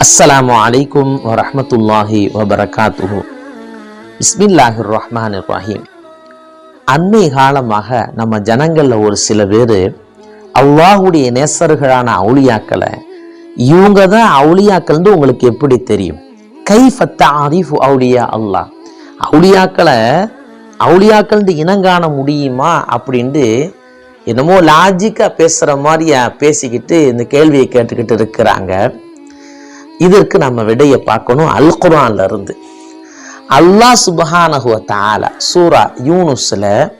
அஸ்ஸலாமு அலைக்கும் வரஹ்மத்துல்லாஹி வபரகாத்துஹு பிஸ்மில்லாஹிர் ரஹ்மான் ரஹீம் அண்மை காலமாக நம்ம ஜனங்களில் ஒரு சில பேர் அல்லாஹுடைய நேசர்களான அவுளியாக்களை இவங்க தான் அவுளியாக்கள்னு உங்களுக்கு எப்படி தெரியும்? கை ஃபத்த ஆரிஃபு அவுளியா அல்லாஹ். அவுளியாக்களை அவுளியாக்கள்னு இனங்காண முடியுமா அப்படின்ட்டு என்னமோ லாஜிக்காக பேசுகிற மாதிரியா பேசிக்கிட்டு இந்த கேள்வியை கேட்டுக்கிட்டு இருக்கிறாங்க. இதற்கு நம்ம விடையை பார்க்கணும். அல் குரான்ல இருந்து. அல்லாஹ் சுபஹானஹு தாலா சூரா யூனுஸ்ல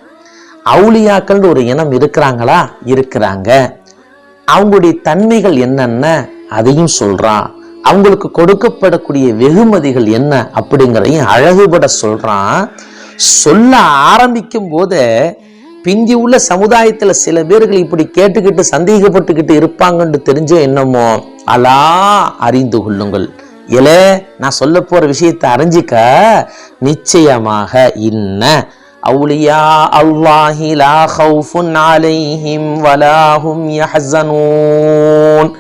அவுலியாக்கள்னு ஒரு இனம் இருக்கிறாங்களா? இருக்கிறாங்க. அவங்களுடைய தன்மைகள் என்னென்ன? அதையும் சொல்றான். அவங்களுக்கு கொடுக்கப்படக்கூடிய வெகுமதிகள் என்ன அப்படிங்கிறதையும் அழகுபட சொல்றான். சொல்ல ஆரம்பிக்கும் போதே பிந்தி உள்ள சமுதாயத்துல சில பேர்கள் இப்படி கேட்டுக்கிட்டு சந்தேகப்பட்டுக்கிட்டு இருப்பாங்கன்னு தெரிஞ்சோ என்னமோ அலா அறிந்து கொள்ளுங்கள். இலே நான் சொல்ல போற விஷயத்தை அறிஞ்சிக்க நிச்சயமாக இன்ன அவுலியா அல்லாஹி லா ஹவுஃபுன் அலைஹிம் வலாஹும் யஹ்ஸனூன்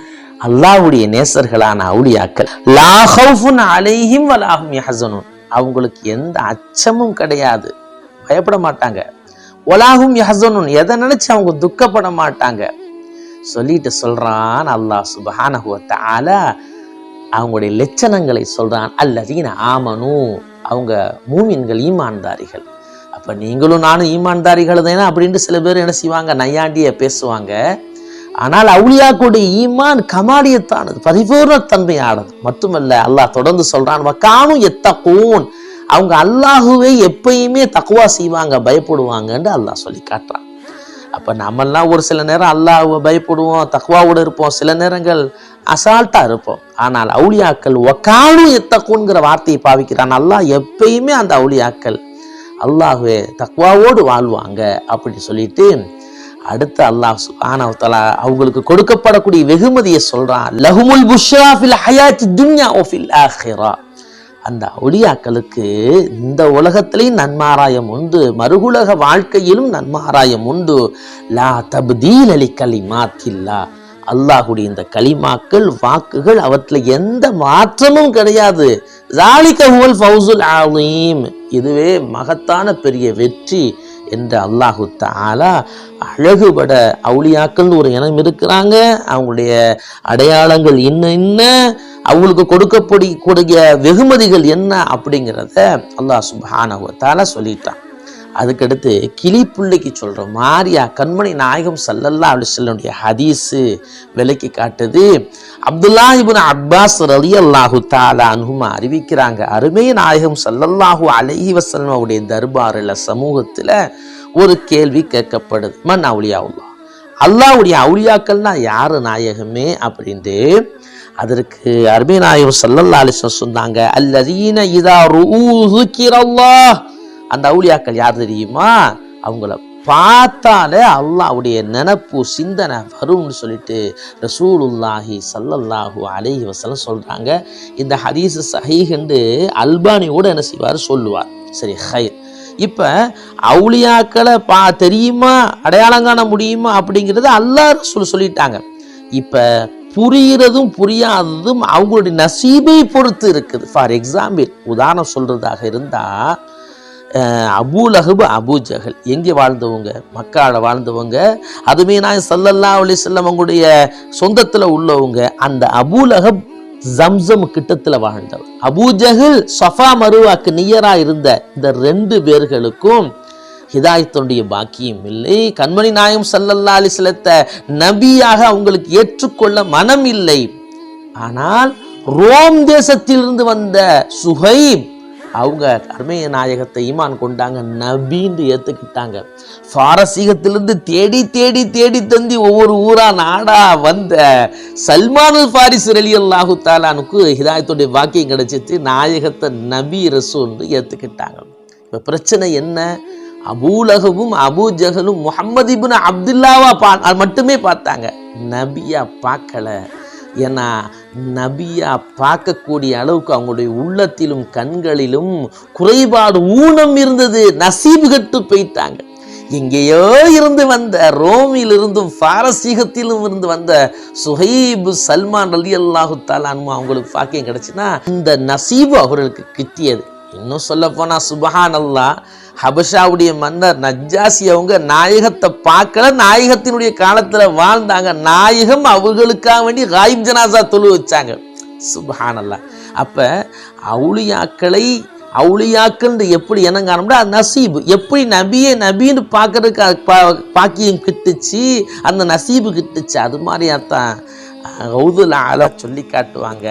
அல்லாஹ்வுடைய நேசர்களான அவுலியாக்கள் லா ஹவுஃபுன் அலைஹிம் வலாஹும் யஹ்ஸனூன் அவங்களுக்கு எந்த அச்சமும் கிடையாது. பயப்பட மாட்டாங்க. ஒலாகும் யஹசனுன் எதை நினைச்சு அவங்க துக்கப்பட மாட்டாங்க. சொல்லிட்டு சொல்றான் அல்லாஹ் சுபஹானஹுவத்தால அவங்களுடைய லட்சணங்களை சொல்றான். அல்லதீன ஆமனு. அவங்க மூமின்கள் ஈமான்தாரிகள். அப்போ நீங்களும் நானும் ஈமான்தாரிகள் தானே அப்படின்ட்டு சில பேர் என்ன செய்வாங்க? நையாண்டிய பேசுவாங்க. ஆனால் அவுளியாக்குடைய ஈமான் கமாடியத்தானது. பரிபூர்ணத்தன்மையானது மட்டுமல்ல அல்லாஹ் தொடர்ந்து சொல்றான் காணும் எத்தக்கூன் அவங்க அல்லாஹுவே எப்பயுமே தக்குவா செய்வாங்க பயப்படுவாங்கன்னு அல்லாஹ் சொல்லி காட்டுறான். அப்போ நம்மெல்லாம் ஒரு சில நேரம் அல்லாஹுவை பயப்படுவோம் தக்குவாவோடு இருப்போம். சில நேரங்கள் அசால்ட்டாக இருப்போம். ஆனால் அவுளியாக்கள் ஒக்கானு எத்தக்குங்கிற வார்த்தையை பாவிக்கிறான். அல்லாஹ் எப்பயுமே அந்த அவுளியாக்கள் அல்லாஹுவே தக்குவாவோடு வாழ்வாங்க. அப்படி சொல்லிட்டு அடுத்து அல்லாஹ் சுப்ஹானஹு அவங்களுக்கு கொடுக்கப்படக்கூடிய வெகுமதியை சொல்றான். லஹுமுல் புஷ்ரா ஃபில் ஹயாத்தி துன்யா ஓ ஃபில் ஆஹிரா அந்த ஒளியாக்களுக்கு இந்த உலகத்திலையும் நன்மாராயம் உண்டு மறுகுலக வாழ்க்கையிலும் நன்மாராயம் உண்டு. லா தப்தீல் அலி கலிமாத்தில்லா. அல்லாஹுடைய இந்த களிமாக்கள் வாக்குகள் அவற்றில் எந்த மாற்றமும் கிடையாது. ஜாலிக ஹுவல் ஃபௌசுல் ஆலீம் இதுவே மகத்தான பெரிய வெற்றி. என்று அல்லாஹு தாலா அழகுபட அவுளியாக்கள்னு ஒரு இனம் இருக்கிறாங்க. அவங்களுடைய அடையாளங்கள் என்ன என்ன அவங்களுக்கு கொடுக்கப்படி கூடிய வெகுமதிகள் என்ன அப்படிங்கிறத அல்லாஹ் சுப்ஹானஹு சொல்லிட்டான். அதுக்கடுத்து கிளி புள்ளைக்கு சொல்ற மாரியா கண்மணி நாயகம் சல்லல்லா அப்படி சொல்லனுடைய ஹதீஸு விலைக்கு காட்டுது. அப்துல்லா இப்னு அப்பாஸ் ரலி அல்லாஹு தாலா அறிவிக்கிறாங்க அருமை நாயகம் சல்லல்லாஹு அலைஹி வசல்மாவுடைய அவருடைய தர்பாரில் சமூகத்தில் ஒரு கேள்வி கேட்கப்படுது. மன் அவுலியாவுல்லா அல்லாவுடைய அவுளியாக்கள்னா யார் நாயகமே? அப்படின்ட்டு அதற்கு அருமை நாயகம் சல்லல்லா அலிஸ்வம் சொன்னாங்க அல்லதீன இதா ரூஹுக்கிரல்லாஹ் அந்த அவுளியாக்கள் யார் தெரியுமா? அவங்கள பார்த்தாலே அல்லாஹ்வுடைய நினப்பு சிந்தனை வரும்னு சொல்லிட்டு ரசூலுல்லாஹி சல்லல்லாஹு அலைஹி வஸல்லம் சொல்கிறாங்க இந்த ஹதீஸ் சஹீஹ்ண்டு அல்பானியோடு என்ன செய்வார்? சொல்லுவார். சரி ஹைர். இப்போ அவுளியாக்களை பா தெரியுமா? அடையாளம் காண முடியுமா? அப்படிங்கிறது அல்லாஹ் ரசூல் சொல்லிட்டாங்க. இப்போ புரிகிறதும் புரியாததும் அவங்களுடைய நசீபை பொறுத்து இருக்குது. ஃபார் எக்ஸாம்பிள் உதாரணம் சொல்கிறதாக இருந்தால் அபூலஹபு அபூ ஜஹல். எங்கே வாழ்ந்தவங்க? மக்காவில் வாழ்ந்தவங்க. அதுமே நான் சல்லல்லா அலி செல்லவங்களுடைய சொந்தத்தில் உள்ளவங்க. அந்த அபூலஹப் ஜம்சம் கிட்டத்தில் வாழ்ந்தவர். அபூஜஹல் சஃபா மருவாக்கு நியராக இருந்த இந்த ரெண்டு பேர்களுக்கும் ஹிதாயத்தனுடைய பாக்கியம் இல்லை. கண்மணி நாயம் சல்லல்லா அலி செல்லத்த நபியாக அவங்களுக்கு ஏற்றுக்கொள்ள மனம் இல்லை. ஆனால் ரோம் தேசத்திலிருந்து வந்த சுஹைப் அவங்க அருமைய நாயகத்தை ஈமான் கொண்டாங்க நபின்னு ஏற்றுக்கிட்டாங்க பாரசீகத்திலிருந்து தேடி தேடி தேடி தந்தி ஒவ்வொரு ஊரா நாடா வந்த சல்மானுல் ஃபாரிஸ் அலி அல்லாஹு தாலானுக்கு ஹிதாயத்துடைய வாக்கியம் கிடைச்சிட்டு நாயகத்தை நபி ரசூல்னு ஏற்றுக்கிட்டாங்க இப்போ பிரச்சனை என்ன? அபூலகவும் அபூஜகலும் முகமது இப்னு அப்துல்லாவா பா மட்டுமே பார்த்தாங்க. நபியா பார்க்கல. ஏன்னா நபியா பார்க்கக்கூடிய அளவுக்கு அவங்களுடைய உள்ளத்திலும் கண்களிலும் குறைபாடு ஊனம் இருந்தது. நசீபு கட்டு போயிட்டாங்க. எங்கேயோ இருந்து வந்த ரோமிலிருந்தும் பாரசீகத்திலும் இருந்து வந்த சுஹைபு சல்மான் அலி அல்லாஹு தாலான்மா அவங்களுக்கு பாக்கியம் கிடைச்சுன்னா இந்த நசீபு அவர்களுக்கு கிட்டியது. இன்னும் சொல்ல போனா சுபஹான் அல்லா ஹபஷாவுடைய மன்னர் நஜ்ஜாசி அவங்க நாயகத்தை பார்க்கல. நாயகத்தினுடைய காலத்தில் வாழ்ந்தாங்க. நாயகம் அவர்களுக்காக வேண்டி காயிப் ஜனாசா தொழு வச்சாங்க. சுபஹானல்லா. அப்போ அவுளியாக்களை அவுளியாக்கள் எப்படி என்னங்கானோம்னா அது நசீபு. எப்படி நபியே நபின்னு பார்க்கறதுக்கு பா- பாக்கியம் கிட்டுச்சு அந்த நசீபு கிட்டுச்சு. அது மாதிரியாத்தான் ஹவுதுல் ஆலா சொல்லி காட்டுவாங்க.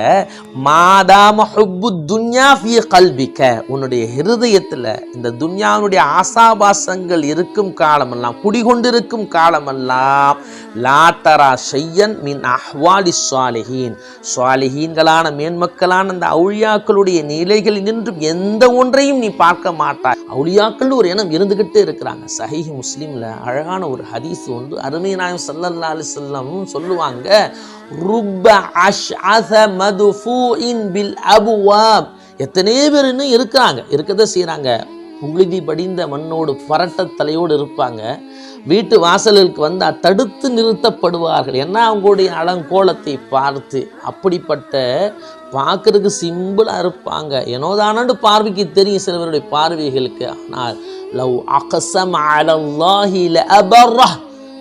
மாதாம ஹுப்பு துன்யா ஃபி கல்விக்க உன்னுடைய ஹிருதயத்தில் இந்த துன்யாவுடைய ஆசாபாசங்கள் இருக்கும் காலமெல்லாம் குடிகொண்டிருக்கும் காலமெல்லாம் லாத்தரா செய்யன் மின் அஹ்வாலி சுவாலிஹீன் சுவாலிஹீன்களான மேன்மக்களான அந்த அவுளியாக்களுடைய நிலைகள் நின்றும் எந்த ஒன்றையும் நீ பார்க்க மாட்டாய். அவுளியாக்கள் ஒரு எண்ணம் இருந்துகிட்டே இருக்கிறாங்க. சஹீஹ் முஸ்லீமில் அழகான ஒரு ஹதீஸ் வந்து அருமை நாயம் சல்லல்லா அலிசல்லம் சொல்லுவாங்க. ருப்ப அஷ் அஹமது ஃபு இன் பில் அபுவாப். எத்தனையோ பேர் இன்னும் இருக்கிறாங்க. இருக்கதான் செய்கிறாங்க புழுதி படிந்த மண்ணோடு பரட்ட தலையோடு இருப்பாங்க. வீட்டு வாசலுக்கு வந்து தடுத்து நிறுத்தப்படுவார்கள். ஏன்னா அவங்களுடைய அலங்கோலத்தை பார்த்து அப்படிப்பட்ட பார்க்கறதுக்கு சிம்பிளாக இருப்பாங்க. ஏனோதானு பார்வைக்கு தெரியும் சிலவருடைய பார்வைகளுக்கு. ஆனால் லவ் அகசம் அலல்லாஹி அபர்ரா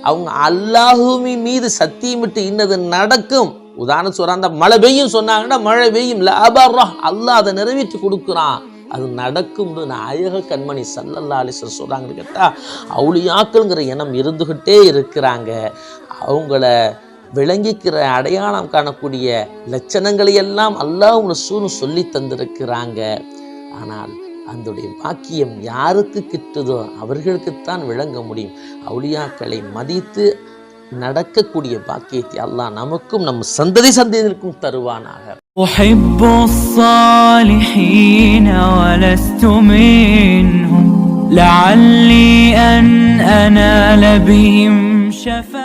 அவங்க அல்லாஹுமி மீது சத்தியமிட்டு இன்னது நடக்கும். உதாரணம் சொல்றாங்க அந்த மழை பெய்யும் சொன்னாங்கன்னா மழை பெய்யும். லாபாரா அல்லாஹ் அதை நிறைவேற்றி கொடுக்குறான். அது நடக்கும்னு நாயக கண்மணி சல்லல்லா அலிசர் சொல்கிறாங்கன்னு கேட்டால் அவுளியாக்கள்ங்கிற எண்ணம் இருந்துக்கிட்டே இருக்கிறாங்க. அவங்கள விளங்கிக்கிற அடையாளம் காணக்கூடிய லட்சணங்களை எல்லாம் அல்லாஹ் ரசூலும் சொல்லி தந்திருக்கிறாங்க. ஆனால் அதனுடைய பாக்கியம் யாருக்கு கிட்டுதோ அவர்களுக்குத்தான் விளங்க முடியும் அவுளியாக்களை மதித்து நடக்கக்கூடிய பாக்கியத்தை அல்லாஹ் நமக்கும் நம் சந்ததி சந்ததிகளுக்கும் தருவானாக أحب الصالحين ولست منهم لعلي أن أنال بهم شفاعة